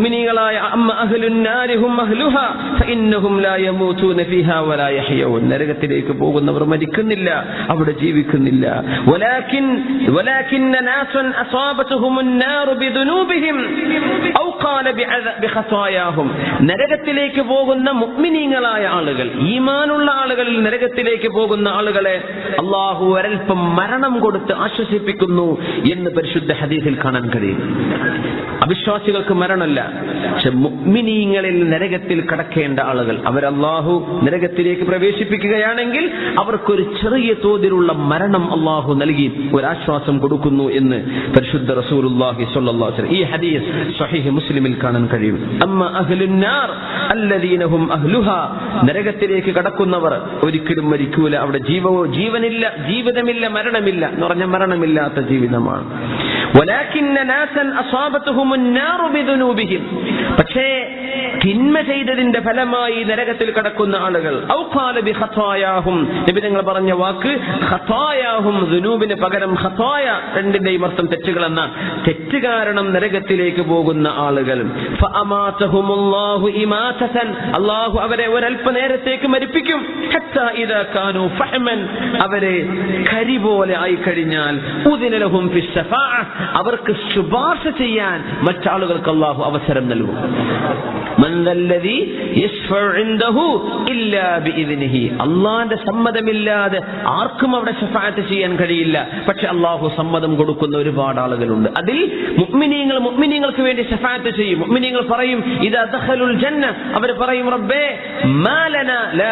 മുഅ്മിനീകളായ അമ്മ അഹ്ലുൻ നാരിഹും അഹ്ലുഹ ഫഇന്നഹും ലാ യമൂതൂന ഫിഹാ വലാ യഹ്യഊൻ. നരകത്തിലേക്ക് പോകുന്നവർ മരിക്കുന്നില്ല അവിടെ ജീവിക്കുന്നില്ല. വലാകിൻ വലാകിന്ന നാസൻ അസാബതഹുമുൻ നാർ ബിദുനൂബിഹിം ഔ ഖാല ബിഖസായാഹും നരകത്തിലേക്ക് പോകുന്ന മുഅ്മിനീകളായ ആളുകൾ ഈമാനുള്ള ആളുകളിൽ നരകത്തിലേക്ക് പോകുന്ന ആളുകളെ അല്ലാഹു ഒരൽപ്പം മരണം കൊടുത്ത് ആശ്വസിപ്പിക്കുന്നു എന്ന് പരിശുദ്ധ ഹദീസിൽ കാണാൻ കഴിയും. അവിശ്വാസികൾക്ക് മരണമല്ല പക്ഷെ മുഗ്മിനീങ്ങളിൽ നരകത്തിൽ കടക്കേണ്ട ആളുകൾ അവരല്ലാഹു നരകത്തിലേക്ക് പ്രവേശിപ്പിക്കുകയാണെങ്കിൽ അവർക്കൊരു ചെറിയ തോതിലുള്ള മരണം അള്ളാഹു നൽകി ഒരാശ്വാസം കൊടുക്കുന്നു എന്ന് പരിശുദ്ധ റസൂലുള്ളാഹി അലൈഹി ഈ ഹദീസ് സ്വഹീഹ് മുസ്ലിമിൽ കാണാൻ കഴിയും. അമ്മ അഹ്ലുന്നാർ നരകത്തിലേക്ക് കടക്കുന്നവർ ഒരിക്കലും മരിക്കൂല. അവിടെ ജീവനില്ല ജീവിതമില്ല മരണമില്ല എന്ന് പറഞ്ഞ മരണമില്ലാത്ത ജീവിതമാണ്. ولكن ناسا أصابتهم النار بذنوبهم. പക്ഷേ തിന്മ ചെയ്തതിന്റെ ഫലമായി നരകത്തിൽ കടക്കുന്ന ആളുകൾ. ഔഖാല ബി ഖതായാഹും നബി നിങ്ങൾ പറഞ്ഞ വാക്ക് ഖതായാഹും ദുനൂബിന് പകരം ഹത്തായ രണ്ടിന്റെയും അർത്ഥം തെറ്റുകൾ എന്ന തെറ്റ് കാരണം നരകത്തിലേക്ക് പോകുന്ന ആളുകൾ. അള്ളാഹു അവരെ ഒരല്പ നേരത്തേക്ക് മരിപ്പിക്കും അവരെ കരി പോലെ ആയി കഴിഞ്ഞാൽ അവർക്ക് ശുപാർശ ചെയ്യാൻ മറ്റാളുകൾക്ക് അള്ളാഹു അവസരം നൽകും. അള്ളാന്റെ സമ്മതമില്ലാതെ ആർക്കും അവിടെ ശഫാത്ത് ചെയ്യാൻ കഴിയില്ല. പക്ഷെ അള്ളാഹു സമ്മതം കൊടുക്കുന്ന ഒരുപാട് ആളുകളുണ്ട്. അതിൽ മുഗ്മിനീങ്ങൾ മുഗ്മിനീങ്ങൾക്ക് വേണ്ടി ശഫാത്ത് ചെയ്യും. മുഗ്മിനീങ്ങൾ പറയും ഇത് അദഹലുൽ ജന്ന അവർ പറയും റബ്ബേ മാലന ലാ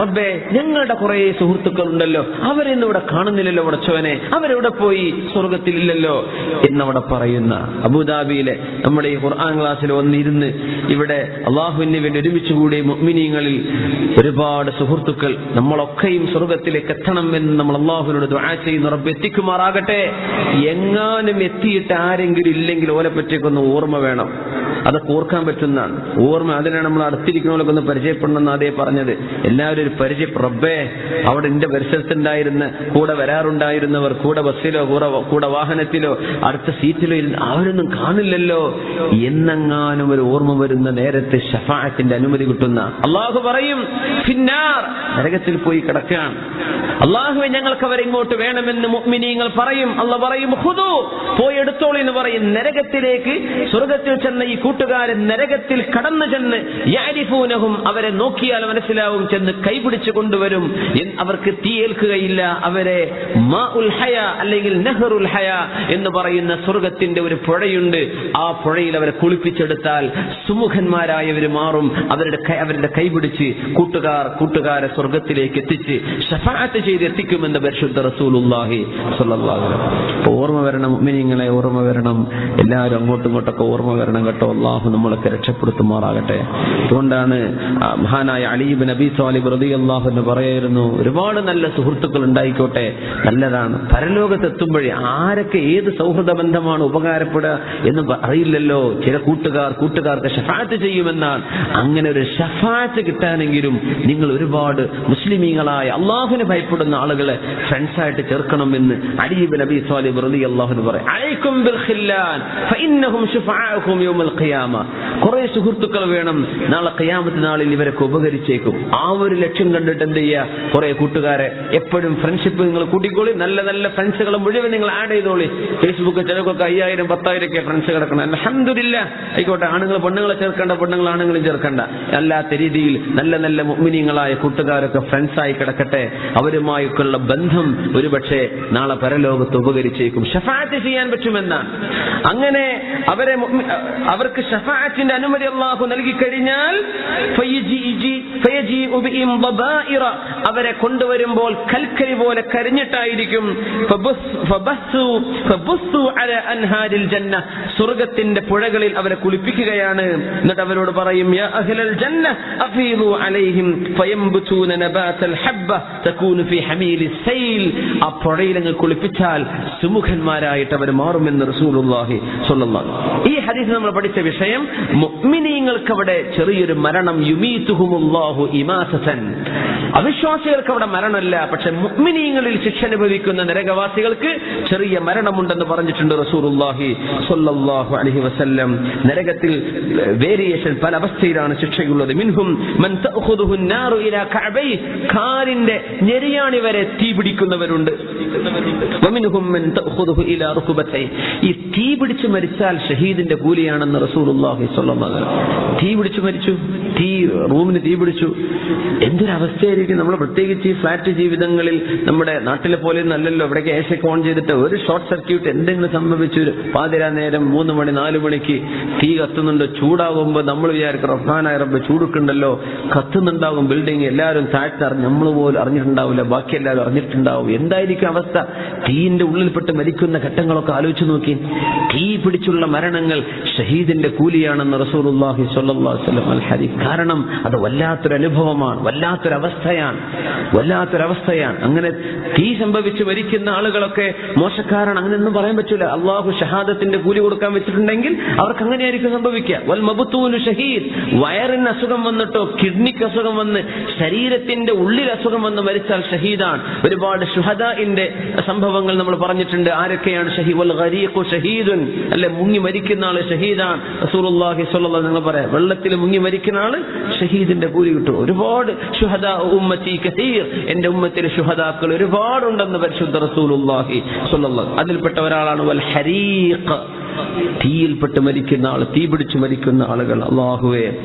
റബ്ബേ ഞങ്ങളുടെ കുറെ സുഹൃത്തുക്കൾ ഉണ്ടല്ലോ അവരെന്നും ഇവിടെ കാണുന്നില്ലല്ലോ ഉടച്ചവനെ അവരെവിടെ പോയി? സ്വർഗത്തിലില്ലല്ലോ എന്നവിടെ പറയുന്ന അബുദാബിയിലെ നമ്മുടെ ഈ ഖുർആൻ ക്ലാസ്സിൽ വന്നിരുന്ന് ഇവിടെ അള്ളാഹുവിന് വേണ്ടി ഒരുമിച്ച് കൂടി മുഅ്മിനീങ്ങളിൽ ഒരുപാട് സുഹൃത്തുക്കൾ നമ്മളൊക്കെയും സ്വർഗത്തിലേക്ക് എത്തണം എന്ന് നമ്മൾ അള്ളാഹുവിനോട് ദുആ ചെയ്യുന്ന. റബ്ബ് എത്തിക്കുമാറാകട്ടെ. എങ്ങാനും എത്തിയിട്ട് ആരെങ്കിലും ഇല്ലെങ്കിൽ ഓലെ പറ്റിയൊക്കെ ഓർമ്മ വേണം. അതൊക്കെ ഓർക്കാൻ പറ്റുന്നതാണ്. ഓർമ്മ അതിനാണ് നമ്മൾ അടുത്തിരിക്കുന്നവരൊക്കെ ഒന്ന് പരിചയപ്പെടണമെന്ന് അതേ പറഞ്ഞത്. എല്ലാവരും ഒരു പരിചയ. റബ്ബേ അവിടെ എന്റെ പരിസരത്തുണ്ടായിരുന്ന കൂടെ വരാറുണ്ടായിരുന്നവർ കൂടെ ബസ്സിലോ കൂടെ കൂടെ വാഹനത്തിലോ അടുത്ത സീറ്റിലോ ഇരുന്ന് അവരൊന്നും കാണില്ലല്ലോ. എന്നെങ്ങാനും ഒരു ഓർമ്മ വരുന്ന നേരത്തെ ഷഫാഅത്തിന്റെ അനുമതി കിട്ടുന്ന അള്ളാഹു പറയും നരകത്തിൽ പോയി കിടക്കാൻ അള്ളാഹുവെ ഞങ്ങൾക്ക് അവരെ ഇങ്ങോട്ട് വേണമെന്ന് മുഅ്മിനീങ്ങൾ പറയും. അല്ല പറയും ഹുദു പോയി എടുത്തോളൂ എന്ന് പറയും. നരകത്തിലേക്ക് സ്വർഗത്തിൽ ചെന്ന ഈ കൂട്ടുകാരൻ നരകത്തിൽ കടന്നു ചെന്ന് യാരിഫൂനഹും അവരെ നോക്കിയാൽ മനസ്സിലാവും ചെന്ന് കൈപിടിച്ചു കൊണ്ടുവരും. അവർക്ക് അവർക്ക് തീയേൽക്കുകയില്ല അവരെ മാ ഉൽ ഹയ അല്ലെങ്കിൽ നെഹ്റുൽ ഹയ എന്ന് പറയുന്ന സ്വർഗത്തിന്റെ ഒരു പുഴയുണ്ട്. ആ പുഴയിൽ അവരെ കുളിപ്പിച്ചെടുത്താൽ സുമുഖന്മാരായവർ മാറും. അവരുടെ അവരുടെ കൈപിടിച്ച് കൂട്ടുകാർ കൂട്ടുകാരെ സ്വർഗത്തിലേക്ക് എത്തിച്ച് ഷഫാഅത്ത് ചെയ്ത് എത്തിക്കുമെന്ന് പരിശുദ്ധ റസൂലുള്ളാഹി സ്വല്ലല്ലാഹു വരണം മിനിങ്ങളെ ഓർമ്മ വരണം. എല്ലാവരും അങ്ങോട്ടും ഇങ്ങോട്ടൊക്കെ ഓർമ്മ വരണം കേട്ടോ. അള്ളാഹു നമ്മളൊക്കെ രക്ഷപ്പെടുത്തുമാറാകട്ടെ. അതുകൊണ്ടാണ് മഹാനായ അലീബ് നബി സാലിബ് റതി അള്ളാഹു എന്ന് പറയായിരുന്നു ഒരുപാട് നല്ല സുഹൃത്തുക്കൾ ഉണ്ടായിക്കോട്ടെ. നല്ലതാണ്. പരലോകത്തെത്തുമ്പോഴേ ആരൊക്കെ ഏത് സൗഹൃദ ബന്ധമാണ് ഉപകാരപ്പെടുക എന്ന് അറിയില്ലല്ലോ. ചില കൂട്ടുകാർ കൂട്ടുകാർക്ക് ഷഫാത്ത് ചെയ്യുമെന്നാണ്. അങ്ങനെ ഒരു ഷഫാത്ത് കിട്ടാനെങ്കിലും നിങ്ങൾ ഒരുപാട് മുസ്ലിമീങ്ങളായ അള്ളാഹുവിനെ ഭയപ്പെടുന്ന ആളുകളെ ഫ്രണ്ട്സായിട്ട് ചേർക്കണമെന്ന് അലീബ് നബി സ്വാലിബ് റതി അള്ളാഹുന് പറയും. അലൈക്കും ബിൽ ഖില്ലാൻ യൗമൽ ഖിയാമ. സുഹൃത്തുക്കൾ വേണം നാളെ ഖിയാമത്ത് നാളിൽ ഇവരൊക്കെ ഉപകരിച്ചേക്കും. ആ ഒരു ലക്ഷ്യം കണ്ടിട്ട് എന്ത് ചെയ്യുക കുറെ കൂട്ടുകാരെ എപ്പോഴും ഫ്രണ്ട്ഷിപ്പ് നിങ്ങൾ കൂട്ടിക്കോളി. നല്ല നല്ല ഫ്രണ്ട്സുകളെ മുഴുവൻ നിങ്ങൾ ആഡ് ചെയ്തോളി. ഫേസ്ബുക്ക് ചിലക്കൊക്കെ അയ്യായിരം പത്തായിരം ഒക്കെ ഫ്രണ്ട്സ് കിടക്കണം. അലഹമില്ല ആയിക്കോട്ടെ ആണുങ്ങൾ പെണ്ണുങ്ങളെ ചേർക്കേണ്ട പെണ്ണുങ്ങൾ ആണുങ്ങളും ചേർക്കണ്ട. അല്ലാത്ത രീതിയിൽ നല്ല നല്ല മുഗ്മിനിയങ്ങളായ കൂട്ടുകാരൊക്കെ ഫ്രണ്ട്സായി കിടക്കട്ടെ. അവരുമായിട്ടുള്ള ബന്ധം ഒരുപക്ഷെ നാളെ പരലോകത്ത് ഉപകരിച്ചേക്കും. ഷഫാറ്റ് ചെയ്യാൻ പറ്റുമെന്ന്. അങ്ങനെ അവരെ അവർക്ക് ഷഫാഅത്തിന്റെ അനുമതി അള്ളാഹു നൽകി കഴിഞ്ഞാൽ അവരെ കൊണ്ടുവരുമ്പോൾ കൽക്കരി പോലെ കരിഞ്ഞിട്ടായിരിക്കും. സ്വർഗത്തിന്റെ പുഴകളിൽ അവരെ കുളിപ്പിക്കുകയാണ്. എന്നിട്ട് അവരോട് പറയും ആ പുഴയിൽ അങ്ങ് കുളിപ്പിച്ചാൽ സുമുഖന്മാരെ സുമുഖന്മാരായിട്ട് അവർ മാറുമെന്ന് റസൂലുള്ളാഹി സ്വല്ലല്ലാഹു ഈ ഹദീസ് നമ്മൾ പഠിച്ച വിഷയം മുഅ്മിനീങ്ങൾക്ക് അവിടെ ചെറിയൊരു മരണം യുമീതുഹുമുല്ലാഹു ഇമാസതൻ. അവിശ്വാസികൾക്ക് അവിടെ മരണമില്ല. പക്ഷെ മുഗ്മിനീങ്ങളിൽ ശിക്ഷ അനുഭവിക്കുന്ന നരകവാസികൾക്ക് ചെറിയ മരണമുണ്ടെന്ന് പറഞ്ഞിട്ടുണ്ട് റസൂർഹി സൊല്ലാഹു അലഹി വസ്ല്ലം. നരകത്തിൽ വേരിയേഷൻ പല അവസ്ഥയിലാണ് ശിക്ഷയുള്ളത്. മിൻഹും കാലിന്റെ ഞെരിയാണി വരെ തീ പിടിക്കുന്നവരുണ്ട്. ഈ തീ പിടിച്ച് മരിച്ചാൽ ഷഹീദിന്റെ കൂലിയാണെന്ന് റസൂറുല്ലാഹി തീ പിടിച്ചു മരിച്ചു. തീ റൂമിന് തീ പിടിച്ചു. എന്തൊരവസ്ഥയിൽ നമ്മൾ പ്രത്യേകിച്ച് ഈ ഫ്ലാറ്റ് ജീവിതങ്ങളിൽ നമ്മുടെ നാട്ടിലെ പോലെ നല്ലല്ലോ ഇവിടേക്ക് ഏശയ്ക്ക് ഓൺ ചെയ്തിട്ട് ഒരു ഷോർട്ട് സർക്യൂട്ട് എന്തെങ്കിലും സംഭവിച്ചു പാതിരാ നേരം മൂന്ന് മണി നാല് മണിക്ക് തീ കത്തുന്നുണ്ട് ചൂടാകുമ്പോൾ നമ്മൾ വിചാരിക്കും റഹ്മാനായ റബ്ബ് ചൂടുക്കുണ്ടല്ലോ. കത്തുന്നുണ്ടാകും ബിൽഡിംഗ് എല്ലാവരും താഴ്ത്തറിഞ്ഞ് നമ്മൾ പോലും അറിഞ്ഞിട്ടുണ്ടാവില്ല. ബാക്കി എല്ലാവരും അറിഞ്ഞിട്ടുണ്ടാവും. എന്തായിരിക്കും അവസ്ഥ? തീയിന്റെ ഉള്ളിൽപ്പെട്ട് മരിക്കുന്ന ഘട്ടങ്ങളൊക്കെ ആലോചിച്ച് നോക്കി. തീ പിടിച്ചുള്ള മരണങ്ങൾ ഷഹീദിന്റെ കൂലിയാണെന്ന് റസൂലുള്ളാഹി സ്വല്ലല്ലാഹു അലൈഹി വസല്ലം അൽ കാരണം അത് വല്ലാത്തൊരു അനുഭവമാണ്. വല്ലാത്തൊരവസ്ഥയാണ് വല്ലാത്തൊരവസ്ഥയാണ്. അങ്ങനെ തീ സംഭവിച്ച് മരിക്കുന്ന ആളുകളൊക്കെ മോശക്കാരാണ്. അങ്ങനെയൊന്നും പറയാൻ പറ്റൂല. അള്ളാഹു ഷഹാദത്തിന്റെ കൂലി കൊടുക്കാൻ വെച്ചിട്ടുണ്ടെങ്കിൽ അവർക്ക് അങ്ങനെയായിരിക്കും സംഭവിക്കുക. ഷഹീദ്. വയറിന് അസുഖം വന്നിട്ടോ കിഡ്നിക്ക് അസുഖം വന്ന് ശരീരത്തിന്റെ ഉള്ളിൽ അസുഖം വന്ന് മരിച്ചാൽ ഷഹീദാണ്. ഒരുപാട് ഷുഹദാഇന്റെ സംഭവങ്ങൾ നമ്മൾ പറഞ്ഞിട്ടുണ്ട്. ആരൊക്കെയാണ് ഷഹീദുൻ. അല്ലെ മുങ്ങി മരിക്കുന്ന ആൾ ഷഹീദാണ്. റസൂലുള്ളാഹി നിങ്ങൾ പറയാം വെള്ളത്തിൽ മുങ്ങി മരിക്കുന്ന ആൾ ഷഹീദിന്റെ കൂലി കിട്ടും. ഒരുപാട് ഷുഹദാ ഉമ്മത്തി കസീർ. എന്റെ ഉമ്മത്തിലെ ഷുഹദാക്കൾ ഒരുപാടുണ്ടെന്ന് പരിശുദ്ധ സ്വല്ലല്ലാഹു അതിൽപ്പെട്ട ഒരാളാണ് വൽ ഹരീഖ്. തീയിൽപ്പെട്ട് മരിക്കുന്ന ആൾ തീ പിടിച്ചു മരിക്കുന്ന ആളുകൾ അള്ളാഹുവെ.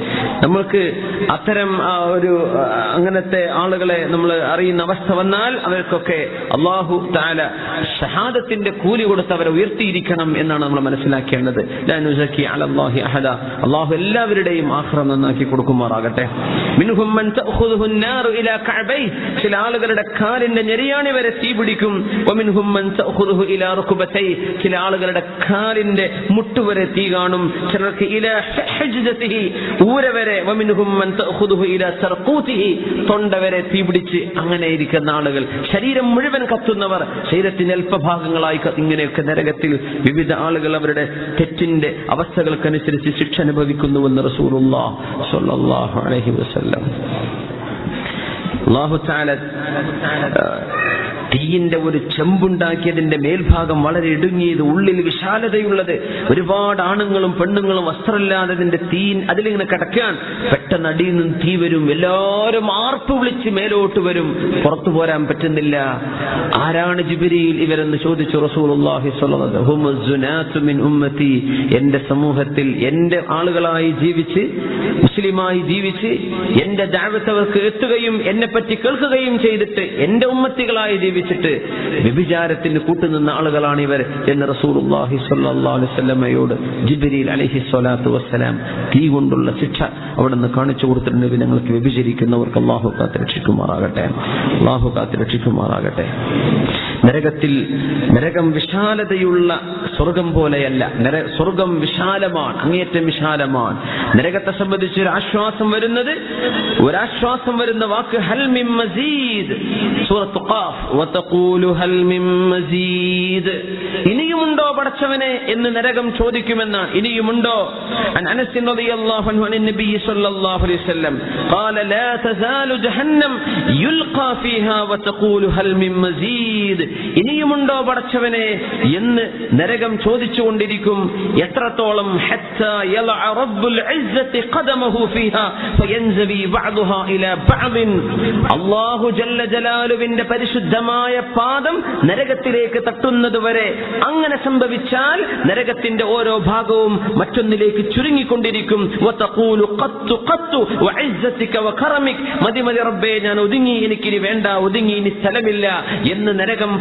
നമ്മൾക്ക് അത്തരം ഒരു അങ്ങനത്തെ ആളുകളെ നമ്മൾ അറിയുന്ന അവസ്ഥ വന്നാൽ അവർക്കൊക്കെ അള്ളാഹു താല ഷഹാദത്തിന്റെ കൂലി കൊടുത്ത് അവരെ ഉയർത്തിയിരിക്കണം എന്നാണ് നമ്മൾ മനസ്സിലാക്കേണ്ടത്. അള്ളാഹു എല്ലാവരുടെയും ആഹ്റം നന്നാക്കി കൊടുക്കുമാറാകട്ടെ. ചില ആളുകളുടെ കാലിന്റെ ഞെരിയാണി വരെ തീ പിടിക്കും. ചില ആളുകളുടെ കാലിന്റെ മുട്ടുവരെ തീ കാണും. ചിലർക്ക് ഇലാ വരെ വമിൻഹും മൻ തഅഖുദുഹു ഇലാ സർഖൂതിഹി തൊണ്ട വരെ തീ പിടിച്ച് അങ്ങനെ ഇരിക്കുന്ന ആളുകൾ. ശരീരം മുഴുവൻ കത്തുന്നവർ ശരീരത്തിന്റെ അല്പഭാഗങ്ങളായി ഇങ്ങനെയൊക്കെ നരകത്തിൽ വിവിധ ആളുകൾ അവരുടെ തെറ്റിന്റെ അവസ്ഥകൾക്കനുസരിച്ച് ശിക്ഷ അനുഭവിക്കുന്നുവെന്ന് റസൂറുള്ള വസല്ലം. അള്ളാഹു താല തീയിന്റെ ഒരു ചെമ്പുണ്ടാക്കിയതിന്റെ മേൽഭാഗം വളരെ ഇടുങ്ങിയത് ഉള്ളിൽ വിശാലതയുള്ളത്. ഒരുപാട് ആണുങ്ങളും പെണ്ണുങ്ങളും വസ്ത്രമില്ലാത്തതിന്റെ തീ അതിലിങ്ങനെ കിടക്കാൻ പെട്ടെന്ന് അടിയിൽ നിന്ന് തീ വരും. എല്ലാവരും ആർപ്പ് വിളിച്ച് മേലോട്ട് വരും. പുറത്തു പോരാൻ പറ്റുന്നില്ല. ആരാണ് ജിബിരിയിൽ ഇവരെന്ന് ചോദിച്ചു റസൂലുള്ളാഹി. മിൻ എന്റെ സമൂഹത്തിൽ എന്റെ ആളുകളായി ജീവിച്ച് മുസ്ലിമായി ജീവിച്ച് എന്റെ ദാവത്തവർക്ക് എത്തുകയും എന്നെ പറ്റി കേൾക്കുകയും ചെയ്തിട്ട് എന്റെ ഉമ്മത്തികളായി ജീവിച്ചിട്ട് വ്യഭിചാരത്തിന് കൂട്ടുനിന്ന ആളുകളാണ് ഇവർ എന്ന് അലൈഹി വസല്ലമയോട് ജിബ്രീൽ അലൈഹി സ്വലാത്തു വസ്സലാം തീ കൊണ്ടുള്ള ശിക്ഷ അവിടെ നിന്ന് കാണിച്ചു കൊടുത്തിട്ടുണ്ട്. ഞങ്ങൾക്ക് വ്യഭിചരിക്കുന്നവർക്ക് അള്ളാഹു കാത്ത് രക്ഷിക്കുമാറാകട്ടെ അള്ളാഹു കാത്ത് രക്ഷിക്കുമാറാകട്ടെ നരകത്തിൽ നരകം വിശാലതയുള്ള സ്വർഗം പോലെയല്ല നര സ്വർഗം വിശാലമാണ് അങ്ങേയറ്റം വിശാലമാണ് നരകത്തെ സംബന്ധിച്ച് ഒരു ആശ്വാസം വരുന്നത് ഒരാശ്വാസം വരുന്ന വാക്ക് ഹൽ മിൻ മസീദ് സൂറത്ത് ഖാഫ് വതഖൂലു ഹൽ മിൻ മസീദ് ഇനിയുമുണ്ടോ പടച്ചവനെ എന്ന് നരകം ചോദിക്കുമെന്നാണ് ഇനിയുമുണ്ടോ عن انس رضي الله عنه عن النبي صلى الله عليه وسلم قال لا تزال جهنم يلقى فيها وتقول هل من مزيد ഇനിയുമുണ്ടോ പടച്ചവനെ എന്ന് നരകം ചോദിച്ചുകൊണ്ടിരിക്കും. എത്രത്തോളം അള്ളാഹു ജല്ല പരിശുദ്ധമായ പാദം നരകത്തിലേക്ക് തട്ടുന്നത് വരെ അങ്ങനെ സംഭവിച്ചാൽ നരകത്തിന്റെ ഓരോ ഭാഗവും മറ്റൊന്നിലേക്ക് ചുരുങ്ങിക്കൊണ്ടിരിക്കും. മതി മതി റബ്ബേ ഞാൻ ഒതുങ്ങി എനിക്കിനി വേണ്ട ഒതുങ്ങി ഇനി സ്ഥലമില്ല എന്ന് നരകം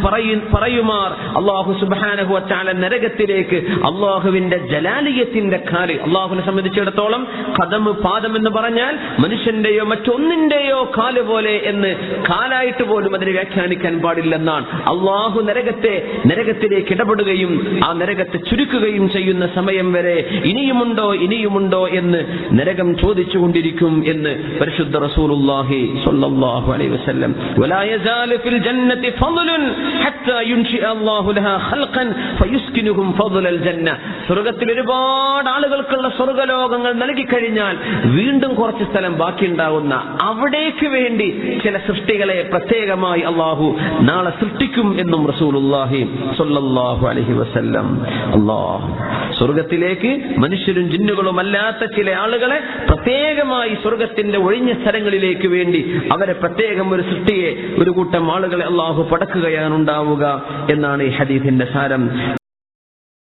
പറയുമാർ. അള്ളാഹു സുബാനഹു അച്ചാല നരകത്തിലേക്ക് അള്ളാഹുവിന്റെ ജലാലയത്തിന്റെ കാൽ. അള്ളാഹുവിനെ സംബന്ധിച്ചിടത്തോളം കഥമ് പാദം എന്ന് പറഞ്ഞാൽ മനുഷ്യന്റെയോ മറ്റൊന്നിന്റെയോ കാൽ പോലെ എന്ന് കാലായിട്ട് പോലും അതിനെ വ്യാഖ്യാനിക്കാൻ പാടില്ലെന്നാണ്. അള്ളാഹു നരകത്തെ നരകത്തിലേക്ക് ഇടപെടുകയും ആ നരകത്തെ ചുരുക്കുകയും ചെയ്യുന്ന സമയം വരെ ഇനിയുമുണ്ടോ ഇനിയുമുണ്ടോ എന്ന് നരകം ചോദിച്ചുകൊണ്ടിരിക്കും എന്ന് പരിശുദ്ധ റസൂൽ സ്വല്ലല്ലാഹു അലൈഹി വസല്ലം. വലാ ഫളലുൻ حتى ينشئ الله لها خلقا فيسكنهم فضل الجنة. സ്വർഗത്തിൽ ഒരുപാട് ആളുകൾക്കുള്ള സ്വർഗലോകങ്ങൾ നൽകി കഴിഞ്ഞാൽ വീണ്ടും കുറച്ച് സ്ഥലം ബാക്കിയുണ്ടാവുന്ന അവിടേക്ക് വേണ്ടി ചില സൃഷ്ടികളെ പ്രത്യേകമായി അള്ളാഹു നാളെ സൃഷ്ടിക്കും എന്നും സ്വല്ലല്ലാഹു അലൈഹി വസല്ലം. സ്വർഗത്തിലേക്ക് മനുഷ്യരും ജിന്നുകളും അല്ലാത്ത ചില ആളുകളെ പ്രത്യേകമായി സ്വർഗത്തിന്റെ ഒഴിഞ്ഞ സ്ഥലങ്ങളിലേക്ക് വേണ്ടി അവരെ പ്രത്യേകം ഒരു സൃഷ്ടിയെ ഒരു കൂട്ടം ആളുകളെ അള്ളാഹു പടക്കുകയാണ് ഉണ്ടാവുക എന്നാണ് ഈ ഹദീഫിന്റെ സാരം.